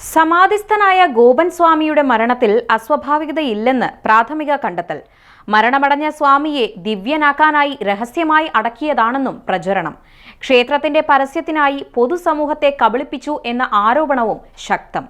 സമാധിസ്ഥനായ ഗോപൻ സ്വാമിയുടെ മരണത്തിൽ അസ്വാഭാവികതയില്ലെന്ന് പ്രാഥമിക കണ്ടെത്തൽ. മരണമടഞ്ഞ സ്വാമിയെ ദിവ്യനാക്കാനായി രഹസ്യമായി അടക്കിയതാണെന്നും പ്രചരണം. ക്ഷേത്രത്തിന്റെ പരസ്യത്തിനായി പൊതുസമൂഹത്തെ കബളിപ്പിച്ചു എന്ന ആരോപണവും ശക്തം.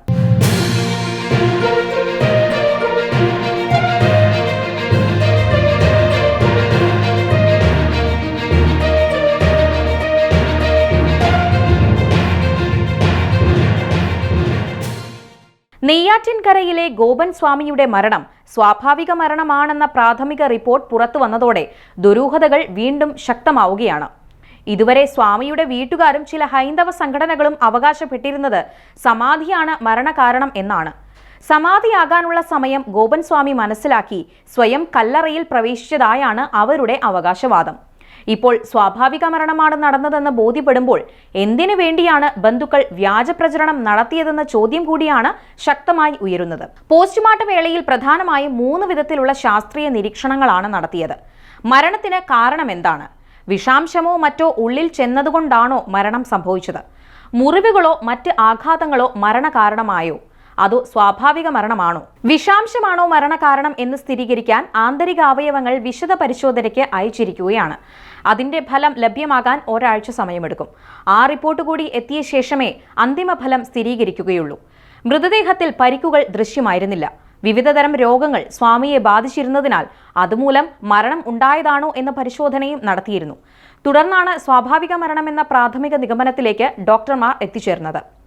നെയ്യാറ്റിൻകരയിലെ ഗോപൻ സ്വാമിയുടെ മരണം സ്വാഭാവിക മരണമാണെന്ന പ്രാഥമിക റിപ്പോർട്ട് പുറത്തു വന്നതോടെ ദുരൂഹതകൾ വീണ്ടും ശക്തമാവുകയാണ്. ഇതുവരെ സ്വാമിയുടെ വീട്ടുകാരും ചില ഹൈന്ദവ സംഘടനകളും അവകാശപ്പെട്ടിരുന്നത് സമാധിയാണ് മരണകാരണം എന്നാണ്. സമാധിയാകാനുള്ള സമയം ഗോപൻ സ്വാമി മനസ്സിലാക്കി സ്വയം കല്ലറയിൽ പ്രവേശിച്ചതായാണ് അവരുടെ അവകാശവാദം. ഇപ്പോൾ സ്വാഭാവിക മരണമാണ് നടന്നതെന്ന് ബോധ്യപ്പെടുമ്പോൾ എന്തിനു വേണ്ടിയാണ് ബന്ധുക്കൾ വ്യാജ പ്രചരണം നടത്തിയതെന്ന ചോദ്യം കൂടിയാണ് ശക്തമായി ഉയരുന്നത്. പോസ്റ്റ്മോർട്ടം വേളയിൽ പ്രധാനമായും മൂന്ന് വിധത്തിലുള്ള ശാസ്ത്രീയ നിരീക്ഷണങ്ങളാണ് നടത്തിയത്. മരണത്തിന് കാരണം എന്താണ്? വിഷാംശമോ മറ്റോ ഉള്ളിൽ ചെന്നതുകൊണ്ടാണോ മരണം സംഭവിച്ചത്? മുറിവുകളോ മറ്റ് ആഘാതങ്ങളോ മരണകാരണമായോ? അതോ സ്വാഭാവിക മരണമാണോ? വിഷാംശമാണോ മരണകാരണം എന്ന് സ്ഥിരീകരിക്കാൻ ആന്തരിക അവയവങ്ങൾ വിശദ പരിശോധനയ്ക്ക് അയച്ചിരിക്കുകയാണ്. അതിന്റെ ഫലം ലഭ്യമാകാൻ ഒരാഴ്ച സമയമെടുക്കും. ആ റിപ്പോർട്ട് കൂടി എത്തിയ ശേഷമേ അന്തിമ ഫലം സ്ഥിരീകരിക്കുകയുള്ളൂ. മൃതദേഹത്തിൽ പരിക്കുകൾ ദൃശ്യമായിരുന്നില്ല. വിവിധതരം രോഗങ്ങൾ സ്വാമിയെ ബാധിച്ചിരുന്നതിനാൽ അതുമൂലം മരണം ഉണ്ടായതാണോ എന്ന പരിശോധനയും നടത്തിയിരുന്നു. തുടർന്നാണ് സ്വാഭാവിക മരണമെന്ന പ്രാഥമിക നിഗമനത്തിലേക്ക് ഡോക്ടർമാർ എത്തിച്ചേർന്നത്.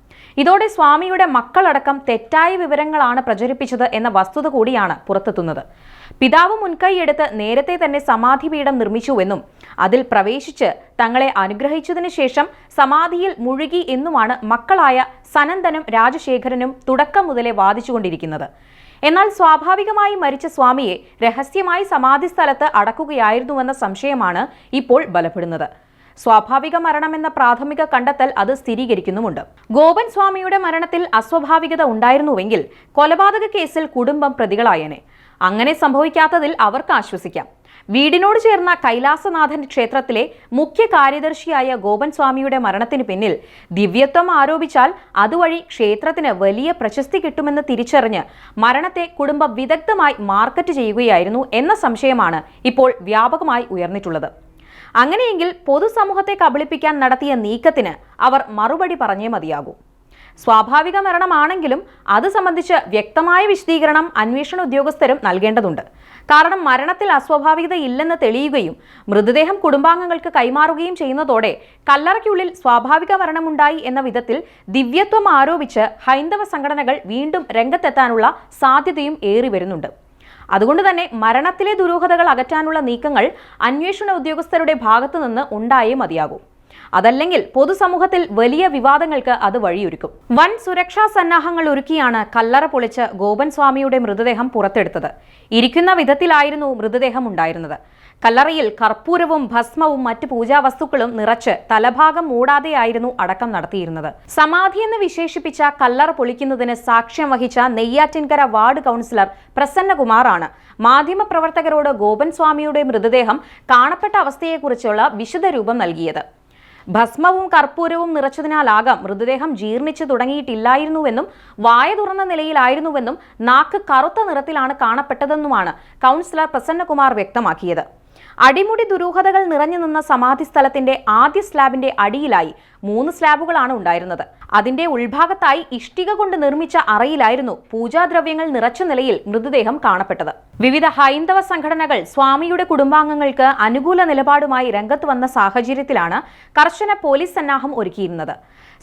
ഇതോടെ സ്വാമിയുടെ മക്കളടക്കം തെറ്റായ വിവരങ്ങളാണ് പ്രചരിപ്പിച്ചത് എന്ന വസ്തുത കൂടിയാണ് പുറത്തെത്തുന്നത്. പിതാവ് മുൻകൈയെടുത്ത് നേരത്തെ തന്നെ സമാധി സമാധിപീഠം നിർമ്മിച്ചുവെന്നും അതിൽ പ്രവേശിച്ച് തങ്ങളെ അനുഗ്രഹിച്ചതിനു ശേഷം സമാധിയിൽ മുഴുകി എന്നുമാണ് മക്കളായ സനന്ദനും രാജശേഖരനും തുടക്കം മുതലേ വാദിച്ചുകൊണ്ടിരിക്കുന്നത്. എന്നാൽ സ്വാഭാവികമായി മരിച്ച സ്വാമിയെ രഹസ്യമായി സമാധി സ്ഥലത്ത് അടക്കുകയായിരുന്നുവെന്ന സംശയമാണ് ഇപ്പോൾ ബലപ്പെടുന്നത്. സ്വാഭാവിക മരണമെന്ന പ്രാഥമിക കണ്ടെത്തൽ അത് സ്ഥിരീകരിക്കുന്നുമുണ്ട്. ഗോപൻ സ്വാമിയുടെ മരണത്തിൽ അസ്വാഭാവികത ഉണ്ടായിരുന്നുവെങ്കിൽ കൊലപാതക കേസിൽ കുടുംബം പ്രതികളായേനെ. അങ്ങനെ സംഭവിക്കാത്തതിൽ അവർക്ക് ആശ്വസിക്കാം. വീടിനോട് ചേർന്ന കൈലാസനാഥൻ ക്ഷേത്രത്തിലെ മുഖ്യ കാര്യദർശിയായ ഗോപൻ സ്വാമിയുടെ മരണത്തിന് പിന്നിൽ ദിവ്യത്വം ആരോപിച്ചാൽ അതുവഴി ക്ഷേത്രത്തിന് വലിയ പ്രശസ്തി കിട്ടുമെന്ന് തിരിച്ചറിഞ്ഞ് മരണത്തെ കുടുംബ വിദഗ്ധമായി മാർക്കറ്റ് ചെയ്യുകയായിരുന്നു എന്ന സംശയമാണ് ഇപ്പോൾ വ്യാപകമായി ഉയർന്നിട്ടുള്ളത്. അങ്ങനെയെങ്കിൽ പൊതുസമൂഹത്തെ കബളിപ്പിക്കാൻ നടത്തിയ നീക്കത്തിന് അവർ മറുപടി പറഞ്ഞേ മതിയാകൂ. സ്വാഭാവിക മരണമാണെങ്കിലും അത് സംബന്ധിച്ച് വ്യക്തമായ വിശദീകരണം അന്വേഷണ ഉദ്യോഗസ്ഥരും നൽകേണ്ടതുണ്ട്. കാരണം മരണത്തിൽ അസ്വാഭാവികത ഇല്ലെന്ന് തെളിയുകയും മൃതദേഹം കുടുംബാംഗങ്ങൾക്ക് കൈമാറുകയും ചെയ്യുന്നതോടെ കല്ലറയ്ക്കുള്ളിൽ സ്വാഭാവിക മരണമുണ്ടായി എന്ന വിധത്തിൽ ദിവ്യത്വം ആരോപിച്ച് ഹൈന്ദവ സംഘടനകൾ വീണ്ടും രംഗത്തെത്താനുള്ള സാധ്യതയും ഏറി വരുന്നുണ്ട് അതുകൊണ്ട് തന്നെ മരണത്തിലെ ദുരൂഹതകൾ അകറ്റാനുള്ള നീക്കങ്ങൾ അന്വേഷണ ഉദ്യോഗസ്ഥരുടെ ഭാഗത്തുനിന്ന് ഉണ്ടായേ മതിയാകൂ. അതല്ലെങ്കിൽ പൊതുസമൂഹത്തിൽ വലിയ വിവാദങ്ങൾക്ക് അത് വഴിയൊരുക്കും. വൻ സുരക്ഷാ സന്നാഹങ്ങൾ ഒരുക്കിയാണ് കല്ലറ പൊളിച്ച് ഗോപൻ സ്വാമിയുടെ മൃതദേഹം പുറത്തെടുത്തത്. ഇരിക്കുന്ന വിധത്തിലായിരുന്നു മൃതദേഹം ഉണ്ടായിരുന്നത്. കല്ലറയിൽ കർപ്പൂരവും ഭസ്മവും മറ്റ് പൂജാവസ്തുക്കളും നിറച്ച് തലഭാഗം മൂടാതെയായിരുന്നു അടക്കം നടത്തിയിരുന്നത്. സമാധി എന്ന് വിശേഷിപ്പിച്ച കല്ലറ പൊളിക്കുന്നതിന് സാക്ഷ്യം വഹിച്ച നെയ്യാറ്റിൻകര വാർഡ് കൗൺസിലർ പ്രസന്നകുമാറാണ് മാധ്യമപ്രവർത്തകരോട് ഗോപൻ സ്വാമിയുടെ മൃതദേഹം കാണപ്പെട്ട അവസ്ഥയെക്കുറിച്ചുള്ള വിശദരൂപം നൽകിയത്. ഭസ്മവും കർപ്പൂരവും നിറച്ചതിനാലാകാം മൃതദേഹം ജീർണിച്ചു തുടങ്ങിയിട്ടില്ലായിരുന്നുവെന്നും വായ തുറന്ന നിലയിലായിരുന്നുവെന്നും നാക്ക് കറുത്ത നിറത്തിലാണ് കാണപ്പെട്ടതെന്നുമാണ് കൗൺസിലർ പ്രസന്നകുമാർ വ്യക്തമാക്കിയത്. അടിമുടി ദുരൂഹതകൾ നിറഞ്ഞു നിന്ന സമാധി സ്ഥലത്തിന്റെ ആദ്യ സ്ലാബിന്റെ അടിയിലായി മൂന്ന് സ്ലാബുകളാണ് ഉണ്ടായിരുന്നത്. അതിന്റെ ഉൾഭാഗത്തായി ഇഷ്ടിക കൊണ്ട് നിർമ്മിച്ച അറയിലായിരുന്നു പൂജാദ്രവ്യങ്ങൾ നിറച്ച നിലയിൽ മൃതദേഹം കാണപ്പെട്ടത്. വിവിധ ഹൈന്ദവ സംഘടനകൾ സ്വാമിയുടെ കുടുംബാംഗങ്ങൾക്ക് അനുകൂല നിലപാടുമായി രംഗത്ത് വന്ന സാഹചര്യത്തിലാണ് കർശന പോലീസ് സന്നാഹം ഒരുക്കിയിരുന്നത്.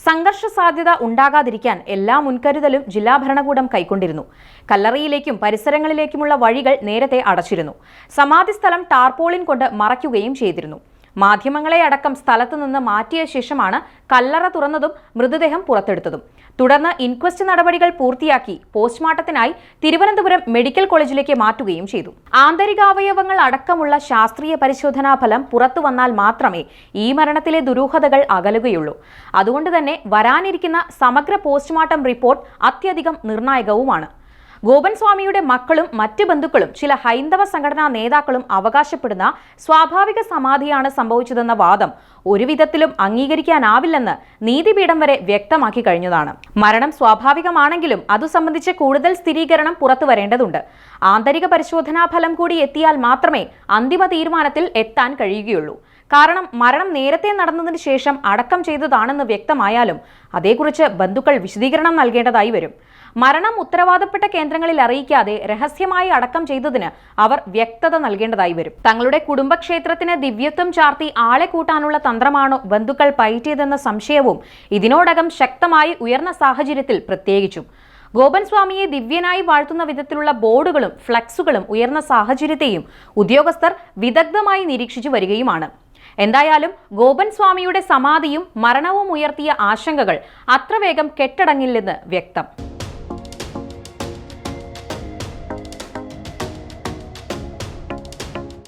സംഘർഷ സാധ്യത ഉണ്ടാകാതിരിക്കാൻ എല്ലാ മുൻകരുതലും ജില്ലാ ഭരണകൂടം കൈക്കൊണ്ടിരുന്നു. കല്ലറയിലേക്കും പരിസരങ്ങളിലേക്കുമുള്ള വഴികൾ നേരത്തെ അടച്ചിരുന്നു. സമാധി സ്ഥലം ടാർപോളിൻ കൊണ്ട് മറയ്ക്കുകയും ചെയ്തിരുന്നു. മാധ്യമങ്ങളെ അടക്കം സ്ഥലത്തു നിന്ന് മാറ്റിയ ശേഷമാണ് കല്ലറ തുറന്നതും മൃതദേഹം പുറത്തെടുത്തതും. തുടർന്ന് ഇൻക്വസ്റ്റ് നടപടികൾ പൂർത്തിയാക്കി പോസ്റ്റ്മോർട്ടത്തിനായി തിരുവനന്തപുരം മെഡിക്കൽ കോളേജിലേക്ക് മാറ്റുകയും ചെയ്തു. ആന്തരികാവയവങ്ങൾ അടക്കമുള്ള ശാസ്ത്രീയ പരിശോധനാ ഫലം പുറത്തു വന്നാൽ മാത്രമേ ഈ മരണത്തിലെ ദുരൂഹതകൾ അകലുകയുള്ളൂ. അതുകൊണ്ട് തന്നെ വരാനിരിക്കുന്ന സമഗ്ര പോസ്റ്റ്മോർട്ടം റിപ്പോർട്ട് അത്യധികം നിർണായകവുമാണ്. ഗോപൻ സ്വാമിയുടെ മക്കളും മറ്റ് ബന്ധുക്കളും ചില ഹൈന്ദവ സംഘടനാ നേതാക്കളും അവകാശപ്പെടുന്ന സ്വാഭാവിക സമാധിയാണ് സംഭവിച്ചതെന്ന വാദം ഒരുവിധത്തിലും അംഗീകരിക്കാനാവില്ലെന്ന് നീതിപീഠം വരെ വ്യക്തമാക്കി കഴിഞ്ഞതാണ്. മരണം സ്വാഭാവികമാണെങ്കിലും അതു സംബന്ധിച്ച് കൂടുതൽ സ്ഥിരീകരണം പുറത്തു വരേണ്ടതുണ്ട്. ആന്തരിക പരിശോധനാ ഫലം കൂടി എത്തിയാൽ മാത്രമേ അന്തിമ തീരുമാനത്തിൽ എത്താൻ കഴിയുകയുള്ളൂ. കാരണം മരണം നേരത്തെ നടന്നതിന് ശേഷം അടക്കം ചെയ്തതാണെന്ന് വ്യക്തമായാലും അതേക്കുറിച്ച് ബന്ധുക്കൾ വിശദീകരണം നൽകേണ്ടതായി വരും. മരണം ഉത്തരവാദപ്പെട്ട കേന്ദ്രങ്ങളിൽ അറിയിക്കാതെ രഹസ്യമായി അടക്കം ചെയ്തതിന് അവർ വ്യക്തത നൽകേണ്ടതായി വരും. തങ്ങളുടെ കുടുംബക്ഷേത്രത്തിന് ദിവ്യത്വം ചാർത്തി ആളെ കൂട്ടാനുള്ള തന്ത്രമാണോ ബന്ധുക്കൾ പയറ്റിയതെന്ന സംശയവും ഇതിനോടകം ശക്തമായി ഉയർന്ന സാഹചര്യത്തിൽ പ്രത്യേകിച്ചും. ഗോപൻ സ്വാമിയെ ദിവ്യനായി വാഴ്ത്തുന്ന വിധത്തിലുള്ള ബോർഡുകളും ഫ്ലക്സുകളും ഉയർന്ന സാഹചര്യത്തെയും ഉദ്യോഗസ്ഥർ വിദഗ്ധമായി നിരീക്ഷിച്ചു വരികയുമാണ്. എന്തായാലും ഗോപൻ സ്വാമിയുടെ സമാധിയും മരണവും ഉയർത്തിയ ആശങ്കകൾ അത്ര വേഗം കെട്ടടങ്ങില്ലെന്ന് വ്യക്തം.